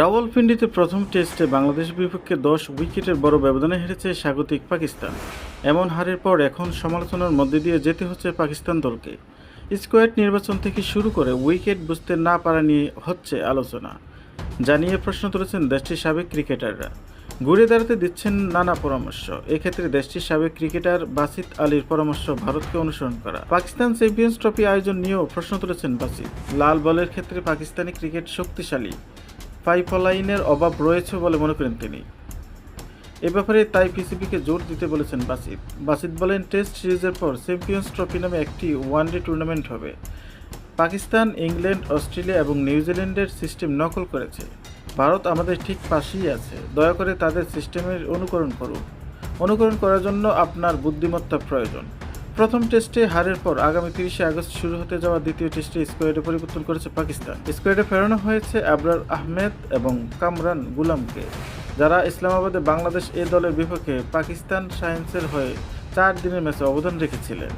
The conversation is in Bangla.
রাওয়ালপিন্ডিতে প্রথম টেস্টে বাংলাদেশের বিপক্ষে দশ উইকেটের বড় ব্যবধানে হেরেছে স্বাগতিক পাকিস্তান। এমন হারের পর এখন সমালোচনার মধ্যে দিয়ে যেতে হচ্ছে পাকিস্তান দলকে। স্কোয়াড নির্বাচন থেকে শুরু করে উইকেট বুঝতে না পারা নিয়ে হচ্ছে আলোচনা। জানিয়ে প্রশ্ন তুলেছেন দেশটির সাবেক ক্রিকেটাররা। ঘুরে দাঁড়াতে দিচ্ছেন নানা পরামর্শ। এক্ষেত্রে দেশটির সাবেক ক্রিকেটার বাসিত আলীর পরামর্শ ভারতকে অনুসরণ করা। পাকিস্তান চ্যাম্পিয়ন্স ট্রফি আয়োজন নিয়েও প্রশ্ন তুলেছেন বাসিত। লাল বলের ক্ষেত্রে পাকিস্তানি ক্রিকেট শক্তিশালী। পাইপলাইনের অভাব রয়েছে বলে মনে করেন তিনি। এ ব্যাপারে তাই পিসিবিকে জোর দিতে বলেছেন বাসিত বাসিত বলেন, টেস্ট সিরিজের পর চ্যাম্পিয়ন্স ট্রফি নামে একটি ওয়ানডে টুর্নামেন্ট হবে। পাকিস্তান, ইংল্যান্ড, অস্ট্রেলিয়া এবং নিউজিল্যান্ডের সিস্টেম নকল করেছে। ভারত আমাদের ঠিক পাশেই আছে। দয়া করে তাদের সিস্টেমের অনুকরণ করুন। অনুকরণ করার জন্য আপনার বুদ্ধিমত্তা প্রয়োজন। প্রথম টেস্টে হারের পর আগামী তিরিশে আগস্ট শুরু হতে যাওয়া দ্বিতীয় টেস্টে স্কোয়াডে পরিবর্তন করেছে পাকিস্তান। স্কোয়াডে ফেরানো হয়েছে আবরার আহমেদ এবং কামরান গুলামকে, যারা ইসলামাবাদে বাংলাদেশ এ দলের বিপক্ষে পাকিস্তান সায়েন্সের হয়ে চার দিনের ম্যাচে অবদান রেখেছিলেন।